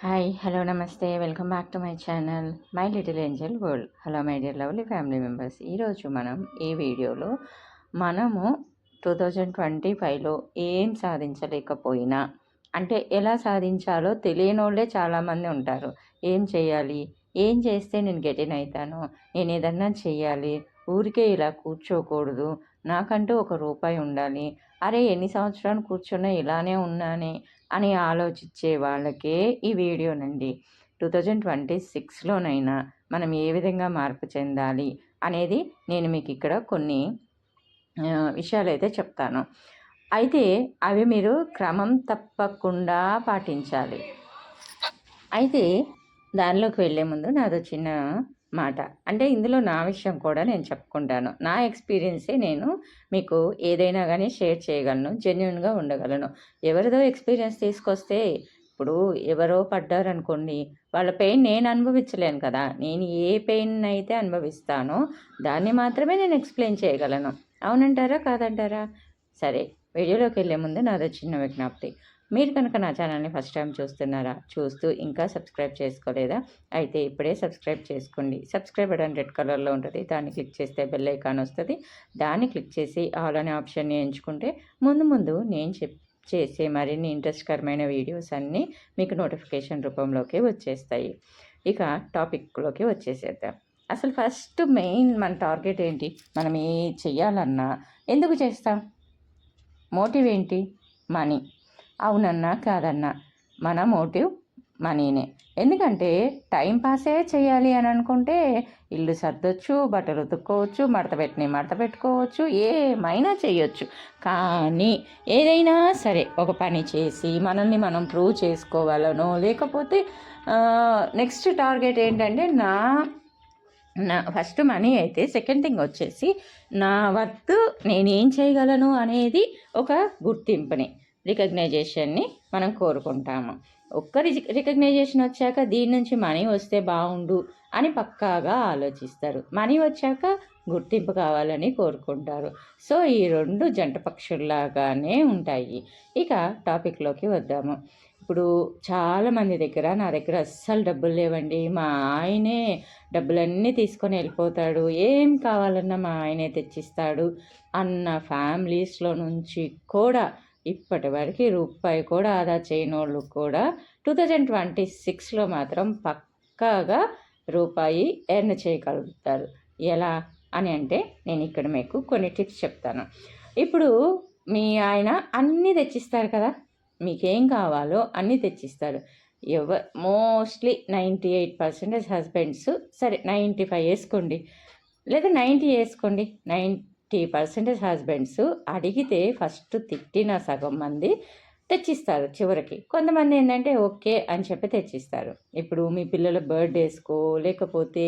Hi hello నమస్తే welcome back to my channel my little angel world hello my dear lovely family members ఈరోజు మనం ఈ వీడియోలో మనము టూ థౌజండ్ ట్వంటీ ఫైవ్లో ఏం సాధించలేకపోయినా అంటే ఎలా సాధించాలో తెలియని వాళ్ళే చాలామంది ఉంటారు. ఏం చేయాలి? ఏం చేస్తే నేను గెటిన్ అవుతాను నేను ఏదన్నా చేయాలి? ఊరికే ఇలా కూర్చోకూడదు. నాకంటూ ఒక రూపాయి ఉండాలి. అరే ఎన్ని సంవత్సరాలు కూర్చున్నా ఇలానే ఉన్నానే. అని ఆలోచించే వాళ్ళకే ఈ వీడియోనండి. టూ థౌజండ్ ట్వంటీ సిక్స్లోనైనా మనం ఏ విధంగా మార్పు చెందాలి అనేది నేను మీకు ఇక్కడ కొన్ని విషయాలు అయితే చెప్తాను. అయితే అవి మీరు క్రమం తప్పకుండా పాటించాలి. అయితే దానిలోకి వెళ్ళే ముందు నాదో చిన్న మాట. అంటే ఇందులో నా విషయం కూడా నేను చెప్పుకుంటాను. నా ఎక్స్పీరియన్సే నేను మీకు ఏదైనా కానీ షేర్ చేయగలను జెన్యున్గా ఉండగలను. ఎవరిదో ఎక్స్పీరియన్స్ తీసుకొస్తే ఇప్పుడు ఎవరో పడ్డారనుకోండి వాళ్ళ పెయిన్ నేను అనుభవించలేను కదా. నేను ఏ పెయిన్ అయితే అనుభవిస్తానో దాన్ని మాత్రమే నేను ఎక్స్ప్లెయిన్ చేయగలను. అవునంటారా? కాదంటారా? సరే వీడియోలోకి వెళ్ళే ముందు నాదో చిన్న విజ్ఞప్తి. మీరు కనుక నా ఛానల్ని ఫస్ట్ టైం చూస్తున్నారా చూస్తూ ఇంకా సబ్స్క్రైబ్ చేసుకోలేదా? అయితే ఇప్పుడే సబ్స్క్రైబ్ చేసుకోండి. సబ్స్క్రైబ్ బటన్ రెడ్ కలర్లో ఉంటుంది. దాన్ని క్లిక్ చేస్తే బెల్ ఐకాన్ వస్తుంది. దాన్ని క్లిక్ చేసి ఆల్ అనే ఆప్షన్ని ఎంచుకుంటే ముందు ముందు నేను చెప్ చేసే మరిన్ని ఇంట్రెస్ట్కరమైన వీడియోస్ అన్నీ మీకు నోటిఫికేషన్ రూపంలోకి వచ్చేస్తాయి. ఇక టాపిక్లోకి వచ్చేసేద్దాం. అసలు ఫస్ట్ మెయిన్ మన టార్గెట్ ఏంటి? మనం ఏ చెయ్యాలన్నా ఎందుకు చేస్తాం? మోటివ్ ఏంటి? మనీ. అవునన్నా కాదన్నా. మన మోటివ్ మనీనే. ఎందుకంటే టైం పాసే చేయాలి అని అనుకుంటే ఇల్లు సర్దొచ్చు బట్టలు ఉతుక్కోవచ్చు మడత పెట్టిన మడత పెట్టుకోవచ్చు ఏమైనా చేయొచ్చు. కానీ ఏదైనా సరే ఒక పని చేసి మనల్ని మనం ప్రూవ్ చేసుకోవాలనో లేకపోతే నెక్స్ట్ టార్గెట్ ఏంటంటే నా నా ఫస్ట్ మనీ అయితే సెకండ్ థింగ్ వచ్చేసి నా వర్త్ నేనేం చేయగలను అనేది ఒక గుర్తింపుని. రికగ్నైజేషన్ని మనం కోరుకుంటాము. ఒక్క రికగ్నైజేషన్ వచ్చాక దీని నుంచి మనీ వస్తే బాగుండు అని పక్కాగా ఆలోచిస్తారు. మనీ వచ్చాక గుర్తింపు కావాలని కోరుకుంటారు. సో ఈ రెండు జంట పక్షుల్లాగానే ఉంటాయి. ఇక టాపిక్లోకి వద్దాము. ఇప్పుడు చాలామంది దగ్గర నా దగ్గర అస్సలు డబ్బులు లేవండి. మా ఆయనే డబ్బులన్నీ తీసుకొని వెళ్ళిపోతాడు. ఏం కావాలన్నా మా ఆయనే తెచ్చిస్తాడు అన్న ఫ్యామిలీస్లో నుంచి కూడా ఇప్పటి వరకు రూపాయి కూడా ఆదా చేయని వాళ్ళు కూడా టూ థౌజండ్ ట్వంటీ సిక్స్లో మాత్రం పక్కాగా రూపాయి ఎర్న్ చేయగలుగుతారు. ఎలా అని అంటే నేను ఇక్కడ మీకు కొన్ని టిప్స్ చెప్తాను. ఇప్పుడు మీ ఆయన అన్నీ తెచ్చిస్తారు కదా మీకేం కావాలో అన్నీ తెచ్చిస్తారు. ఎవ mostly ninety eight percentage husbands సరే నైంటీ ఫైవ్ వేసుకోండి. లేదా నైంటీ వేసుకోండి. నైన్ ఫిఫ్టీ పర్సెంటేజ్ హస్బెండ్స్ అడిగితే ఫస్ట్ తిట్టిన సగం మంది తెచ్చిస్తారు చివరికి. కొంతమంది ఏంటంటే ఓకే అని చెప్పి తెచ్చిస్తారు. ఇప్పుడు మీ పిల్లల బర్త్డేస్కో లేకపోతే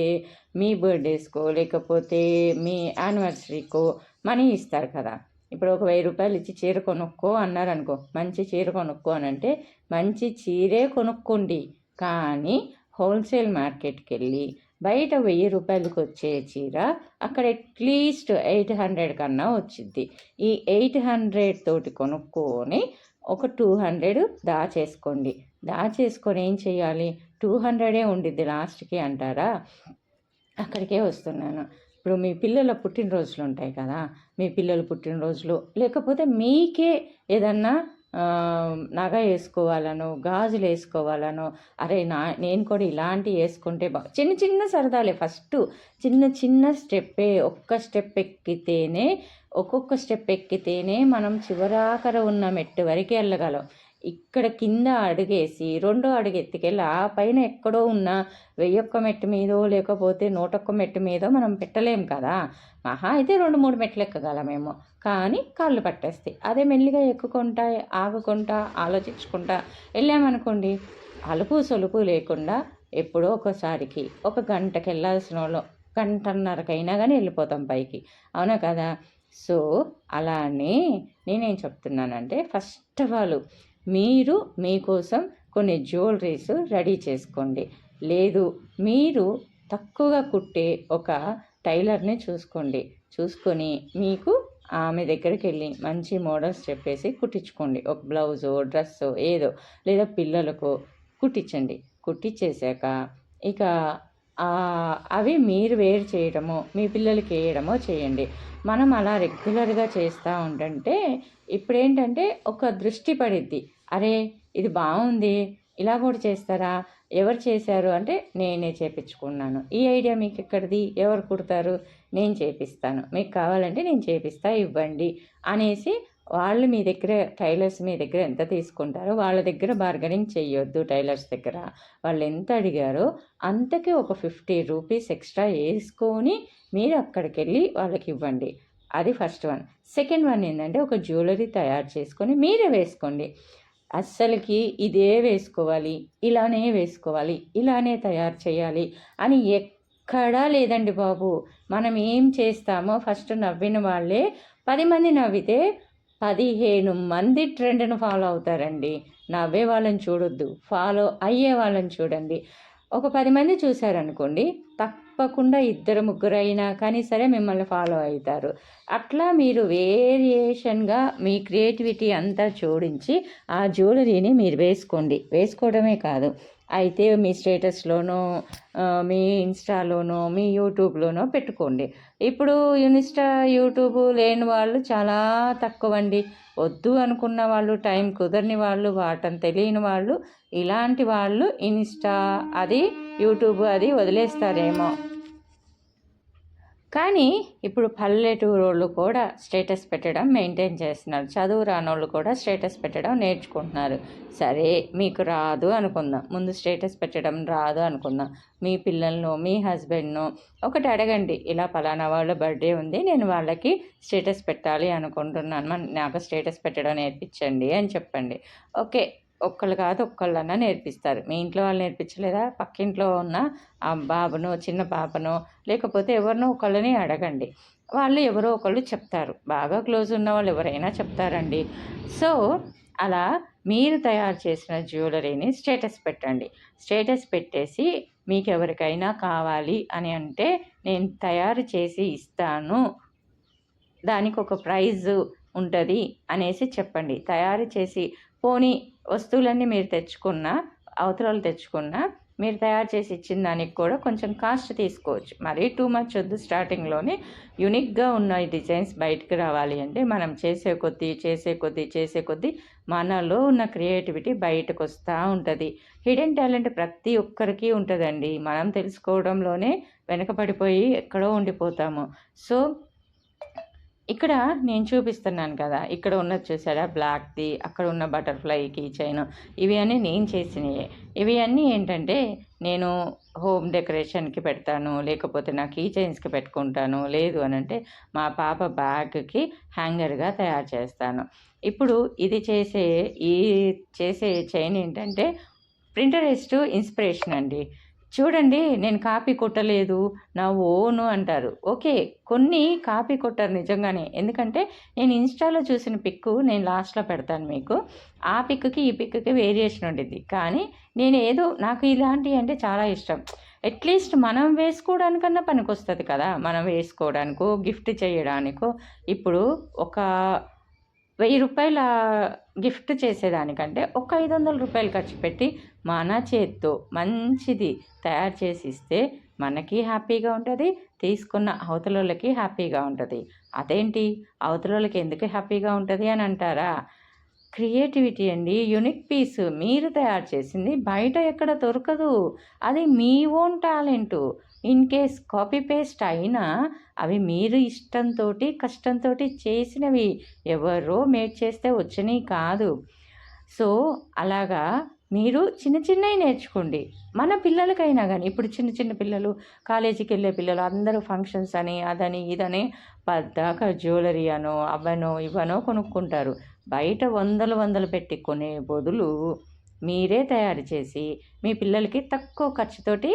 మీ బర్త్డేస్కో లేకపోతే మీ యానివర్సరీకో మనీ ఇస్తారు కదా. ఇప్పుడు ఒక వెయ్యి రూపాయలు ఇచ్చి చీర కొనుక్కో అన్నారనుకో మంచి చీర కొనుక్కో అని అంటే మంచి చీరే కొనుక్కోండి. కానీ హోల్సేల్ మార్కెట్కి వెళ్ళి బయట వెయ్యి రూపాయలకు వచ్చే చీర అక్కడ అట్లీస్ట్ ఎయిట్ హండ్రెడ్ కన్నా వచ్చింది ఈ ఎయిట్ హండ్రెడ్ తోటి కొనుక్కొని ఒక టూ హండ్రెడ్ దాచేసుకోండి. దాచేసుకొని ఏం చేయాలి? టూ హండ్రెడే ఉండిద్ది లాస్ట్కి అంటారా? అక్కడికే వస్తున్నాను. ఇప్పుడు మీ పిల్లల పుట్టినరోజులు ఉంటాయి కదా? మీ పిల్లల పుట్టినరోజులు లేకపోతే మీకే ఏదన్నా నగ వేసుకోవాలనో గాజులు వేసుకోవాలనో అరే నా నేను కూడా ఇలాంటివి వేసుకుంటే బా చిన్న చిన్న సరదాలే ఫస్ట్. చిన్న చిన్న స్టెప్పే ఒక్క స్టెప్ ఎక్కితేనే ఒక్కొక్క స్టెప్ ఎక్కితేనే మనం చివరాకర ఉన్న మెట్టు వరకు వెళ్ళగలం. ఇక్కడ కింద అడుగేసి రెండో అడుగు ఎత్తుకెళ్ళి ఆ పైన ఎక్కడో ఉన్న వెయ్యొక్క మెట్టు మీదో లేకపోతే నూటొక్క మెట్టు మీదో మనం పెట్టలేం కదా. మహా అయితే రెండు మూడు మెట్లు ఎక్కగలమేమో. కానీ కాళ్ళు పట్టేస్తాయి. అదే మెల్లిగా ఎక్కుకుంటా ఆగుకుంటా ఆలోచించుకుంటా వెళ్ళామనుకోండి అలుపు సొలుపు లేకుండా ఎప్పుడో ఒకసారికి ఒక గంటకి వెళ్ళాల్సిన వాళ్ళు గంటన్నరకైనా కానీ వెళ్ళిపోతాం పైకి. అవునా కదా? సో అలానే నేనేం చెప్తున్నానంటే ఫస్ట్ ఆఫ్ ఆల్ మీరు మీకోసం కొన్ని జ్యువెలరీస్ రెడీ చేసుకోండి. లేదు మీరు తక్కువగా కుట్టే ఒక టైలర్ని చూసుకోండి. చూసుకొని మీకు ఆమె దగ్గరికి వెళ్ళి మంచి మోడల్స్ చెప్పేసి కుట్టించుకోండి. ఒక బ్లౌజో డ్రెస్సు ఏదో. లేదా పిల్లలకు కుట్టించండి. కుట్టించేసాక ఇక అవి మీరు వేరు చేయడమో మీ పిల్లలకి వేయడమో చేయండి. మనం అలా రెగ్యులర్గా చేస్తూ ఉంటుంటే ఇప్పుడేంటంటే ఒక దృష్టి పడిద్ది. అరే ఇది బాగుంది. ఇలా కూడా చేస్తారా? ఎవరు చేశారు అంటే నేనే చేపించుకున్నాను. ఈ ఐడియా మీకు ఎక్కడిది? ఎవరు కుడతారు? నేను చేపిస్తాను. మీకు కావాలంటే నేను చేపిస్తా ఇవ్వండి అనేసి వాళ్ళు మీ దగ్గర టైలర్స్ మీ దగ్గర ఎంత తీసుకుంటారో వాళ్ళ దగ్గర బార్గెనింగ్ చేయొద్దు టైలర్స్ దగ్గర. వాళ్ళు ఎంత అడిగారో అంతకే ఒక ఫిఫ్టీ రూపీస్ ఎక్స్ట్రా వేసుకొని మీరు అక్కడికి వెళ్ళి వాళ్ళకి ఇవ్వండి. అది ఫస్ట్ వన్. సెకండ్ వన్ ఏంటంటే ఒక జ్యువెలరీ తయారు చేసుకొని మీరే వేసుకోండి. అస్సలకి ఇదే వేసుకోవాలి ఇలానే వేసుకోవాలి ఇలానే తయారు చేయాలి అని ఎక్కడా లేదండి బాబు. మనం ఏం చేస్తామో ఫస్ట్ నవ్విన వాళ్ళే పది మంది నవ్వితే పదిహేను మంది ట్రెండ్ను ఫాలో అవుతారండి. నవ్వే వాళ్ళని చూడొద్దు ఫాలో అయ్యే వాళ్ళని చూడండి. ఒక పది మంది చూశారనుకోండి తప్పకుండా ఇద్దరు ముగ్గురు అయినా కానీ సరే మిమ్మల్ని ఫాలో అవుతారు. అట్లా మీరు వేరియేషన్గా మీ క్రియేటివిటీ అంతా జోడించి ఆ జ్యువెలరీని మీరు వేసుకోండి. వేసుకోవడమే కాదు. అయితే మీ స్టేటస్లోనో మీ ఇన్స్టాలోనో మీ యూట్యూబ్లోనో పెట్టుకోండి. ఇప్పుడు ఇన్స్టా యూట్యూబ్ లేని వాళ్ళు చాలా తక్కువ అండి వద్దు అనుకున్న వాళ్ళు టైం కుదరని వాళ్ళు వాటం తెలియని వాళ్ళు ఇలాంటి వాళ్ళు ఇన్స్టా అది యూట్యూబ్ అది వదిలేస్తారేమో. కానీ ఇప్పుడు పల్లెటూరోళ్ళు కూడా స్టేటస్ పెట్టడం మెయింటైన్ చేస్తున్నారు. చదువు రానోళ్ళు కూడా స్టేటస్ పెట్టడం నేర్చుకుంటున్నారు. సరే మీకు రాదు అనుకుందాం. ముందు స్టేటస్ పెట్టడం రాదు అనుకుందాం. మీ పిల్లలను మీ హస్బెండ్ను ఒకటి అడగండి. ఇలా పలానా వాళ్ళ బర్త్డే ఉంది నేను వాళ్ళకి స్టేటస్ పెట్టాలి అనుకుంటున్నాను. నాకు స్టేటస్ పెట్టడం నేర్పించండి అని చెప్పండి. ఓకే ఒక్కళ్ళు కాదు ఒక్కళ్ళన్నా నేర్పిస్తారు. మీ ఇంట్లో వాళ్ళు నేర్పించలేదా? పక్కింట్లో ఉన్న ఆ బాబును చిన్న పాపను లేకపోతే ఎవరినో ఒకళ్ళని అడగండి. వాళ్ళు ఎవరో ఒకళ్ళు చెప్తారు. బాగా క్లోజ్ ఉన్న వాళ్ళు ఎవరైనా చెప్తారండి. సో అలా మీరు తయారు చేసిన జ్యువెలరీని స్టేటస్ పెట్టండి. స్టేటస్ పెట్టేసి మీకు ఎవరికైనా కావాలి అని అంటే నేను తయారు చేసి ఇస్తాను. దానికి ఒక ప్రైజ్ ఉంటుంది అనేసి చెప్పండి. తయారు చేసి పోనీ వస్తువులన్నీ మీరు తెచ్చుకున్న అవతరాలు తెచ్చుకున్న మీరు తయారు చేసి ఇచ్చిన దానికి కూడా కొంచెం కాస్ట్ తీసుకోవచ్చు. మరీ టూ మచ్ వద్దు స్టార్టింగ్లోనే యునిక్గా ఉన్న ఈ డిజైన్స్ బయటకు రావాలి అంటే మనం చేసే కొద్దీ చేసే కొద్దీ చేసే కొద్దీ మనలో ఉన్న క్రియేటివిటీ బయటకు వస్తూ ఉంటుంది. హిడెన్ టాలెంట్ ప్రతి ఒక్కరికి ఉంటుందండి. మనం తెలుసుకోవడంలోనే వెనకబడిపోయి ఎక్కడో ఉండిపోతాము. సో ఇక్కడ నేను చూపిస్తున్నాను కదా ఇక్కడ ఉన్నది చూసారా? బ్లాక్ది అక్కడ ఉన్న బటర్ఫ్లై కీ చైన్ ఇవి అన్నీ నేను చేసినవి ఇవి అన్నీ ఏంటంటే నేను హోమ్ డెకరేషన్కి పెడతాను లేకపోతే నా కీ చైన్స్కి పెట్టుకుంటాను లేదు అని అంటే మా పాప బ్యాగ్కి హ్యాంగర్గా తయారు చేస్తాను. ఇప్పుడు ఇది చేసే ఈ చేసే చైన్ ఏంటంటే ప్రింటరెస్ట్ ఇన్స్పిరేషన్ అండి. చూడండి నేను కాపీ కొట్టలేదు నా ఓను అంటారు. ఓకే కొన్ని కాపీ కొట్టారు నిజంగానే. ఎందుకంటే నేను ఇన్స్టాలో చూసిన పిక్ నేను లాస్ట్లో పెడతాను మీకు. ఆ పిక్కి ఈ పిక్కి వేరియేషన్ ఉండేది కానీ నేను ఏదో నాకు ఇలాంటివి అంటే చాలా ఇష్టం. అట్లీస్ట్ మనం వేసుకోవడానికన్నా పనికొస్తుంది కదా. మనం వేసుకోవడానికో గిఫ్ట్ చేయడానికో. ఇప్పుడు ఒక వెయ్యి రూపాయల గిఫ్ట్ చేసేదానికంటే ఒక ఐదు వందల రూపాయలు ఖర్చు పెట్టి మన చేత్తో మంచిది తయారు చేసి ఇస్తే మనకి హ్యాపీగా ఉంటుంది తీసుకున్న అవతలకి హ్యాపీగా ఉంటుంది. అదేంటి? అవతలకి ఎందుకు హ్యాపీగా ఉంటుంది అని అంటారా? క్రియేటివిటీ అండి యునిక్ పీస్. మీరు తయారు చేసింది బయట ఎక్కడ దొరకదు. అది మీ own talent. In case copy paste అయినా అవి మీరు ఇష్టంతో కష్టంతో చేసినవి ఎవరో మేడ్ చేస్తే వచ్చినవి కాదు. సో అలాగా మీరు చిన్న చిన్నవి నేర్చుకోండి. మన పిల్లలకైనా కానీ ఇప్పుడు చిన్న చిన్న పిల్లలు కాలేజీకి వెళ్ళే పిల్లలు అందరూ ఫంక్షన్స్ అని అదని ఇదని పద్దాక జ్యువెలరీ అనో అవనో ఇవనో కొనుక్కుంటారు. బయట వందలు వందలు పెట్టి కొనే బదులు మీరే తయారు చేసి మీ పిల్లలకి తక్కువ ఖర్చుతోటి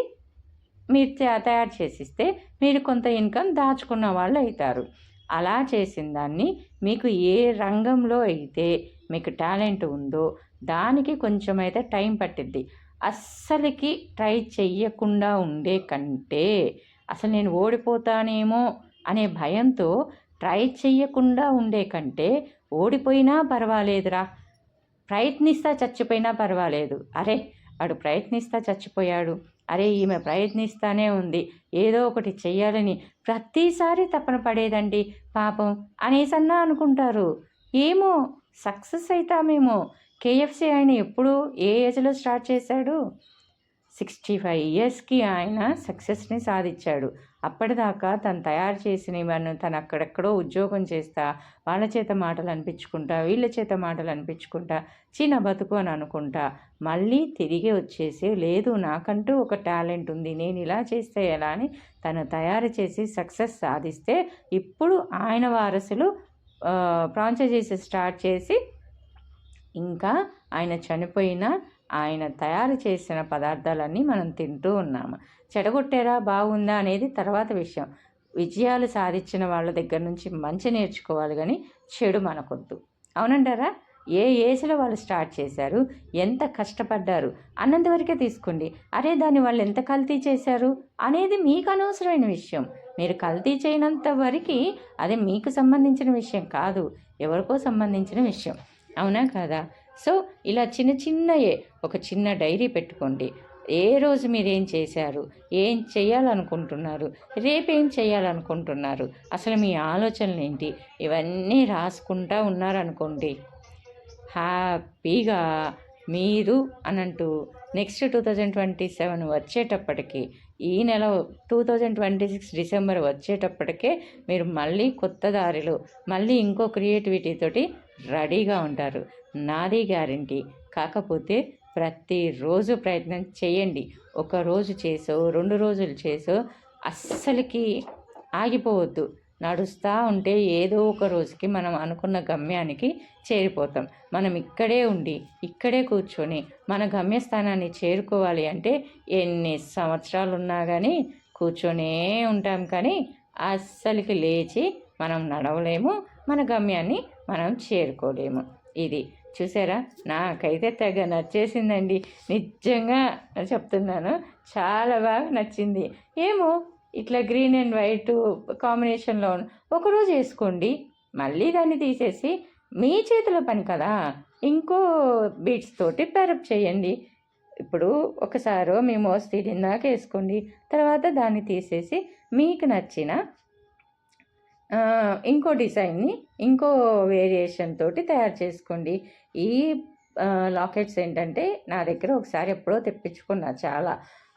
మీరు తయారు చేసిస్తే మీరు కొంత ఇన్కమ్ దాచుకున్న వాళ్ళు అవుతారు అలా చేసిన దాన్ని మీకు ఏ రంగంలో అయితే మీకు టాలెంట్ ఉందో దానికి కొంచెం అయితే టైం పట్టిద్ది. అస్సలకి ట్రై చెయ్యకుండా ఉండే కంటే అసలు నేను ఓడిపోతానేమో అనే భయంతో ట్రై చెయ్యకుండా ఉండే కంటే ఓడిపోయినా పర్వాలేదురా. ప్రయత్నిస్తా చచ్చిపోయినా పర్వాలేదు. అరే వాడు ప్రయత్నిస్తా చచ్చిపోయాడు. అరే ఈమె ప్రయత్నిస్తానే ఉంది. ఏదో ఒకటి చెయ్యాలని ప్రతిసారి తపన పడేదండి. పాపం అనేసన్నా అనుకుంటారు. ఏమో సక్సెస్ అవుతామేమో కేఎఫ్సి ఆయన ఎప్పుడు ఏ ఏజ్లో స్టార్ట్ చేశాడు? సిక్స్టీ ఫైవ్ ఇయర్స్కి ఆయన సక్సెస్ని సాధించాడు. అప్పటిదాకా తను తయారు చేసిన చేసినవన్నీ తను అక్కడెక్కడో ఉద్యోగం చేస్తా వాళ్ళ చేత మాటలు అనిపించుకుంటా వీళ్ళ చేత మాటలు అనిపించుకుంటా చిన్న బతుకు అని అనుకుంటా మళ్ళీ తిరిగి వచ్చేసి లేదు నాకంటూ ఒక టాలెంట్ ఉంది నేను ఇలా చేస్తే ఎలా అని తను తయారు చేసి సక్సెస్ సాధిస్తే ఇప్పుడు ఆయన వారసులు ఫ్రాంచైజీస్ స్టార్ట్ చేసి ఇంకా ఆయన చనిపోయిన ఆయన తయారు చేసిన పదార్థాలన్నీ మనం తింటూ ఉన్నాము. చెడగొట్టారా బాగుందా అనేది తర్వాత విషయం. విజయాలు సాధించిన వాళ్ళ దగ్గర నుంచి మంచి నేర్చుకోవాలి కానీ చెడు మనకొద్దు. అవునంటారా? ఏ ఏజ్లో వాళ్ళు స్టార్ట్ చేశారు? ఎంత కష్టపడ్డారు? అన్నంతవరకే తీసుకోండి. అరే దాన్ని వాళ్ళు ఎంత కల్తీ చేశారు? అనేది మీకు అనవసరమైన విషయం. మీరు కల్తీ చేయనంత వరకు అది మీకు సంబంధించిన విషయం కాదు. ఎవరికో సంబంధించిన విషయం. అవునా కాదా? సో ఇలా చిన్న చిన్నయే. ఒక చిన్న డైరీ పెట్టుకోండి. ఏ రోజు మీరు ఏం చేశారు? ఏం చేయాలనుకుంటున్నారు? రేపేం చేయాలనుకుంటున్నారు? అసలు మీ ఆలోచనలు ఏంటి? ఇవన్నీ రాసుకుంటా ఉన్నారనుకోండి హ్యాపీగా మీరు అనంటూ next two thousand twenty seven వచ్చేటప్పటికి ఈ నెల two thousand twenty six December వచ్చేటప్పటికే మీరు మళ్ళీ కొత్త దారిలో మళ్ళీ ఇంకో క్రియేటివిటీతోటి రెడీగా ఉంటారు. నాది గ్యారంటీ. కాకపోతే ప్రతిరోజు ప్రయత్నం చేయండి. ఒక రోజు చేసో రెండు రోజులు చేసో అస్సలకి ఆగిపోవద్దు. నడుస్తూ ఉంటే ఏదో ఒక రోజుకి మనం అనుకున్న గమ్యానికి చేరిపోతాం. మనం ఇక్కడే ఉండి ఇక్కడే కూర్చొని మన గమ్యస్థానాన్ని చేరుకోవాలి అంటే ఎన్ని సంవత్సరాలు ఉన్నా కానీ కూర్చొనే ఉంటాం కానీ అస్సలకి లేచి మనం నడవలేము. మన గమ్యాన్ని మనం చేరుకోలేము. ఇది చూసారా? నాకైతే తెగ నచ్చేసిందండి. నిజంగా చెప్తున్నాను. చాలా బాగా నచ్చింది. ఏమో ఇట్లా గ్రీన్ అండ్ వైట్ కాంబినేషన్లో ఒకరోజు వేసుకోండి. మళ్ళీ దాన్ని తీసేసి మీ చేతిలో పని కదా. ఇంకో బీట్స్ తోటి ప్యారప్ చేయండి. ఇప్పుడు ఒకసారో మీ మోస్ ఇందాక వేసుకోండి. తర్వాత దాన్ని తీసేసి మీకు నచ్చిన ఇంకో డిజైన్ని ఇంకో వేరియేషన్ తోటి తయారు చేసుకోండి. ఈ లాకెట్స్ ఏంటంటే నా దగ్గర ఒకసారి ఎప్పుడో తెప్పించుకున్నా చాలా.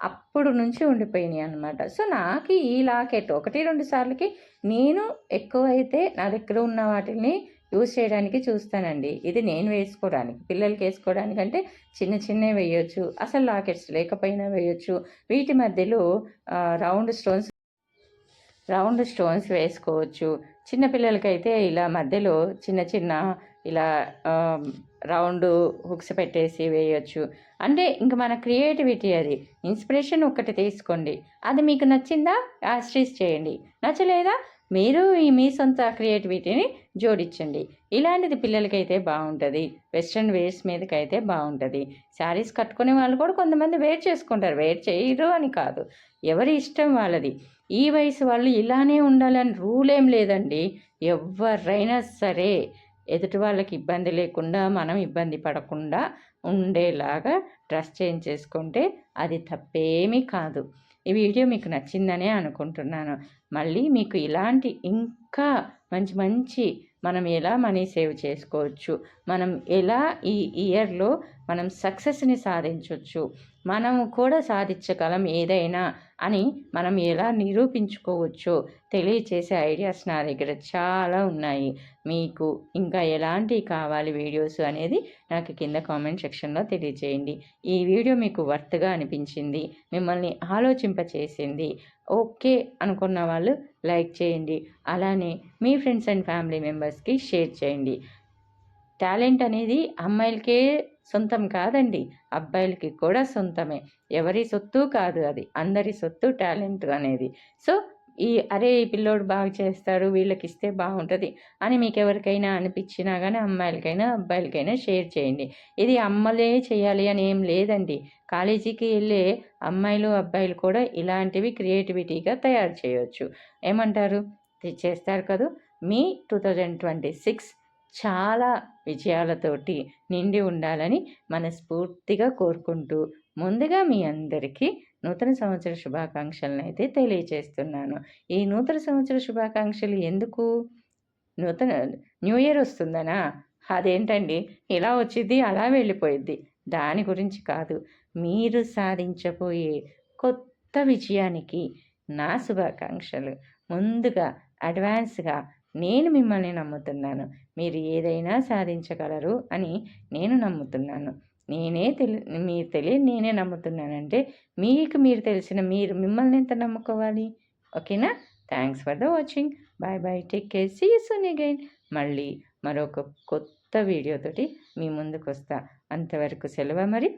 అప్పుడు నుంచి ఉండిపోయినాయి అనమాట సో నాకు ఈ లాకెట్ ఒకటి రెండు సార్లకి నేను ఎక్కువైతే నా దగ్గర ఉన్న వాటిని యూజ్ చేయడానికి చూస్తానండి. ఇది నేను వేసుకోవడానికి పిల్లలకి వేసుకోవడానికి అంటే చిన్న చిన్నవి వేయొచ్చు. అసలు లాకెట్స్ లేకపోయినా వేయొచ్చు. వీటి మధ్యలో రౌండ్ స్టోన్స్ రౌండ్ స్టోన్స్ వేసుకోవచ్చు. చిన్నపిల్లలకైతే ఇలా మధ్యలో చిన్న చిన్న ఇలా రౌండ్ హుక్స్ పెట్టేసి వేయచ్చు. అంటే ఇంక మన క్రియేటివిటీ అది. ఇన్స్పిరేషన్ ఒకటి తీసుకోండి. అది మీకు నచ్చిందా యాస్ట్రీస్ చేయండి. నచ్చలేదా మీరు ఈ మీ సొంత క్రియేటివిటీని జోడించండి. ఇలాంటిది పిల్లలకైతే బాగుంటుంది. వెస్ట్రన్ వేర్స్ మీదకైతే బాగుంటుంది. శారీస్ కట్టుకునే వాళ్ళు కూడా కొంతమంది వేర్ చేసుకుంటారు. వేర్ చేయరు అని కాదు. ఎవరి ఇష్టం వాళ్ళది. ఈ వయసు వాళ్ళు ఇలానే ఉండాలని రూల్ ఏం లేదండి. ఎవరైనా సరే ఎదుటి వాళ్ళకి ఇబ్బంది లేకుండా మనం ఇబ్బంది పడకుండా ఉండేలాగా డ్రెస్ చేంజ్ చేసుకుంటే అది తప్పేమీ కాదు. ఈ వీడియో మీకు నచ్చిందనే అనుకుంటున్నాను. మళ్ళీ మీకు ఇలాంటి ఇంకా మంచి మంచి మనం ఎలా మనీ సేవ్ చేసుకోవచ్చు మనం ఎలా ఈ ఇయర్లో మనం సక్సెస్ని సాధించవచ్చు మనము కూడా సాధించగలం ఏదైనా అని మనం ఎలా నిరూపించుకోవచ్చో తెలియచేసే ఐడియాస్ నా దగ్గర చాలా ఉన్నాయి. మీకు ఇంకా ఎలాంటివి కావాలి వీడియోస్ అనేది నాకు కింద కామెంట్ సెక్షన్లో తెలియజేయండి ఈ వీడియో మీకు వర్త్గా అనిపించింది మిమ్మల్ని ఆలోచింపచేసింది ఓకే అనుకున్న వాళ్ళు లైక్ చేయండి. అలానే మీ ఫ్రెండ్స్ అండ్ ఫ్యామిలీ మెంబర్స్కి షేర్ చేయండి. టాలెంట్ అనేది అమ్మాయిలకే సొంతం కాదండి. అబ్బాయిలకి కూడా సొంతమే. ఎవరి సొత్తు కాదు అది. అందరి సొత్తు టాలెంట్ అనేది. సో ఈ అరే ఈ పిల్లోడు బాగా చేస్తాడు వీళ్ళకి ఇస్తే బాగుంటుంది అని మీకు ఎవరికైనా అనిపించినా కానీ అమ్మాయిలకైనా అబ్బాయిలకైనా షేర్ చేయండి. ఇది అమ్మలే చేయాలి అని ఏం లేదండి. కాలేజీకి వెళ్ళే అమ్మాయిలు అబ్బాయిలు కూడా ఇలాంటివి క్రియేటివిటీగా తయారు చేయవచ్చు ఏమంటారు? చేస్తారు కదా? మీ టూ థౌజండ్ ట్వంటీ సిక్స్ చాలా విజయాలతోటి నిండి ఉండాలని మనస్ఫూర్తిగా కోరుకుంటూ ముందుగా మీ అందరికీ నూతన సంవత్సర శుభాకాంక్షలను అయితే తెలియజేస్తున్నాను ఈ నూతన సంవత్సర శుభాకాంక్షలు ఎందుకు? నూతన న్యూ ఇయర్ వస్తుందనా? అదేంటండి? ఇలా వచ్చింది అలా వెళ్ళిపోయిద్ది. దాని గురించి కాదు. మీరు సాధించబోయే కొత్త విజయానికి నా శుభాకాంక్షలు. ముందుగా అడ్వాన్స్గా నేను మిమ్మల్ని నమ్ముతున్నాను. మీరు ఏదైనా సాధించగలరు అని నేను నమ్ముతున్నాను. నేనే తెలి మీరు తెలియని నేనే నమ్ముతున్నానంటే మీకు మీరు తెలిసిన మీరు మిమ్మల్ని ఎంత నమ్ముకోవాలి? ఓకేనా? Thanks for the watching bye bye take care see soon again మళ్ళీ మరొక కొత్త వీడియోతోటి మీ ముందుకు వస్తా అంతవరకు సెలవు మరి